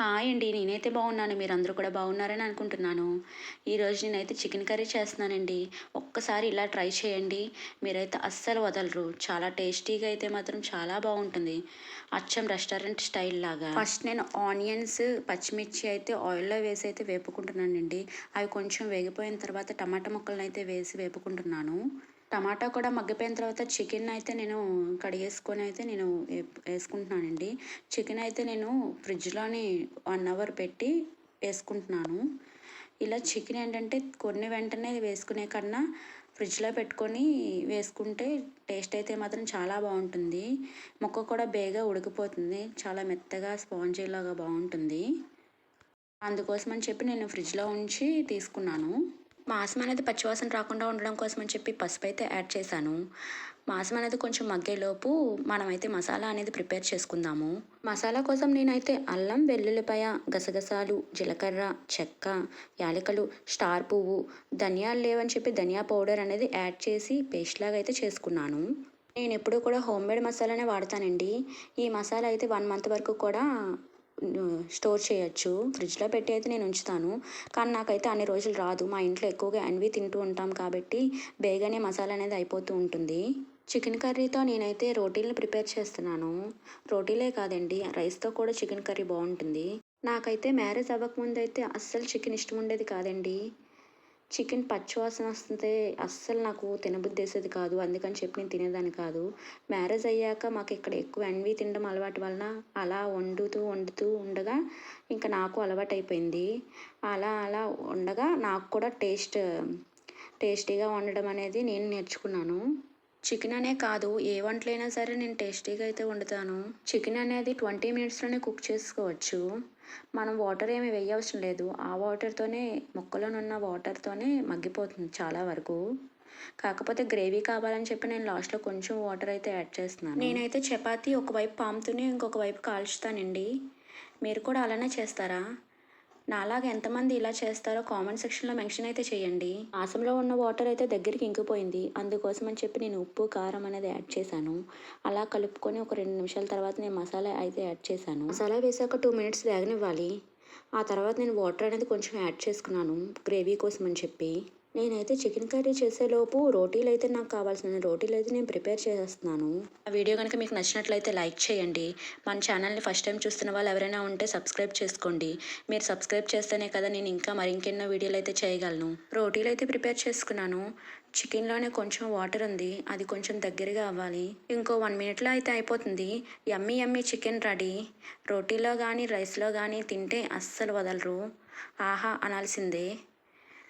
Hi అండి. నేనైతే బాగున్నాను. మీరందరూ కూడా బాగున్నారని అనుకుంటున్నాను. ఈరోజు నేనైతే చికెన్ కర్రీ చేస్తున్నానండి. ఒక్కసారి ఇలా ట్రై చేయండి. మీరైతే అస్సలు వదలరు. చాలా టేస్టీగా అయితే మాత్రం చాలా బాగుంటుంది. అచ్చం రెస్టారెంట్ స్టైల్ లాగా. ఫస్ట్ నేను ఆనియన్స్ పచ్చిమిర్చి అయితే ఆయిల్లో వేసి అయితే వేపుకుంటున్నానండి. అవి కొంచెం వేగిపోయిన తర్వాత టమాటా ముక్కలను అయితే వేసి వేపుకుంటున్నాను. టమాటా కూడా మగ్గిపోయిన తర్వాత చికెన్ అయితే నేను కడిగేసుకొని అయితే నేను వేసుకుంటున్నానండి. చికెన్ అయితే నేను ఫ్రిడ్జ్లోని వన్ అవర్ పెట్టి వేసుకుంటున్నాను. ఇలా చికెన్ ఏంటంటే కొన్ని వెంటనే వేసుకునే కన్నా ఫ్రిడ్జ్లో పెట్టుకొని వేసుకుంటే టేస్ట్ అయితే మాత్రం చాలా బాగుంటుంది. ముక్క కూడా బేగా ఉడికిపోతుంది. చాలా మెత్తగా స్పాంజీ లాగా బాగుంటుంది. అందుకోసం అని చెప్పి నేను ఫ్రిడ్జ్లో ఉంచి తీసుకున్నాను. మాంసం అనేది పచ్చివాసన రాకుండా ఉండడం కోసం అని చెప్పి పసుపు అయితే యాడ్ చేశాను. మాంసం అనేది కొంచెం మగ్గేలోపు మనమైతే మసాలా అనేది ప్రిపేర్ చేసుకుందాము. మసాలా కోసం నేనైతే అల్లం వెల్లుల్లిపాయ గసగసాలు జీలకర్ర చెక్క యాలకులు స్టార్ పువ్వు ధనియాలు లేవని చెప్పి ధనియా పౌడర్ అనేది యాడ్ చేసి పేస్ట్ లాగా అయితే చేసుకున్నాను. నేను ఎప్పుడూ కూడా హోమ్ మేడ్ మసాలానే వాడతానండి. ఈ మసాలా అయితే వన్ మంత్ వరకు కూడా స్టోర్ చేయొచ్చు. ఫ్రిడ్జ్లో పెట్టి అయితే నేను ఉంచుతాను. కానీ నాకైతే అన్ని రోజులు రాదు. మా ఇంట్లో ఎక్కువగా అన్వి తింటూ ఉంటాం కాబట్టి బేగానే మసాలా అనేది అయిపోతూ ఉంటుంది. చికెన్ కర్రీతో నేనైతే రోటీలను ప్రిపేర్ చేస్తున్నాను. రోటీలే కాదండి రైస్తో కూడా చికెన్ కర్రీ బాగుంటుంది. నాకైతే మ్యారేజ్ అవ్వకముందు అయితే అస్సలు చికెన్ ఇష్టం ఉండేది కాదండి. చికెన్ పచ్చివాసన వస్తుంటే అస్సలు నాకు తినబుద్ధి వేసేది కాదు. అందుకని చెప్పి నేను తినేదాన్ని కాదు. మ్యారేజ్ అయ్యాక మాకు ఇక్కడ ఎక్కువ ఎన్వి తినడం అలవాటు వలన అలా వండుతూ వండుతూ ఉండగా ఇంకా నాకు అలవాటు అయిపోయింది అలా అలా ఉండగా నాకు కూడా టేస్ట్ టేస్టీగా వండడం అనేది నేను నేర్చుకున్నాను. చికెన్ అనే కాదు ఏ వంటలైనా సరే నేను టేస్టీగా అయితే వండుతాను. చికెన్ అనేది ట్వంటీ మినిట్స్లోనే కుక్ చేసుకోవచ్చు. మనం వాటర్ ఏమి వేయవసరం లేదు. ఆ వాటర్తోనే మొక్కలోనున్న వాటర్తోనే మగ్గిపోతుంది చాలా వరకు. కాకపోతే గ్రేవీ కావాలని చెప్పి నేను లాస్ట్లో కొంచెం వాటర్ అయితే యాడ్ చేస్తున్నాను. నేనైతే చపాతీ ఒకవైపు పాముతూనే ఇంకొక వైపు కాల్చుతానండి. మీరు కూడా అలానే చేస్తారా? నాలాగా ఎంతమంది ఇలా చేస్తారో కామెంట్ సెక్షన్లో మెన్షన్ అయితే చేయండి. మాసంలో ఉన్న వాటర్ అయితే దగ్గరికి ఇంకిపోయింది. అందుకోసం అని చెప్పి నేను ఉప్పు కారం అనేది యాడ్ చేశాను. అలా కలుపుకొని ఒక రెండు నిమిషాల తర్వాత నేను మసాలా అయితే యాడ్ చేశాను. మసాలా వేసాక టూ మినిట్స్ వేగనివ్వాలి. ఆ తర్వాత నేను వాటర్ అనేది కొంచెం యాడ్ చేసుకున్నాను. గ్రేవీ కోసం అని చెప్పి. నేనైతే చికెన్ కర్రీ చేసేలోపు రోటీలు అయితే నాకు కావాల్సిన రోటీలు అయితే నేను ప్రిపేర్ చేసేస్తున్నాను. ఆ వీడియో కనుక మీకు నచ్చినట్లయితే లైక్ చేయండి. మన ఛానల్ని ఫస్ట్ టైం చూస్తున్న వాళ్ళు ఎవరైనా ఉంటే సబ్స్క్రైబ్ చేసుకోండి. మీరు సబ్స్క్రైబ్ చేస్తేనే కదా నేను ఇంకా మరింకెన్నో వీడియోలు అయితే చేయగలను. రోటీలు అయితే ప్రిపేర్ చేసుకున్నాను. చికెన్లోనే కొంచెం వాటర్ ఉంది. అది కొంచెం దగ్గరగా అవ్వాలి. ఇంకో వన్ మినిట్లో అయితే అయిపోతుంది. Yummy yummy chicken ready. రోటీలో కానీ రైస్లో కానీ తింటే అస్సలు వదలరు. ఆహా అనాల్సిందే.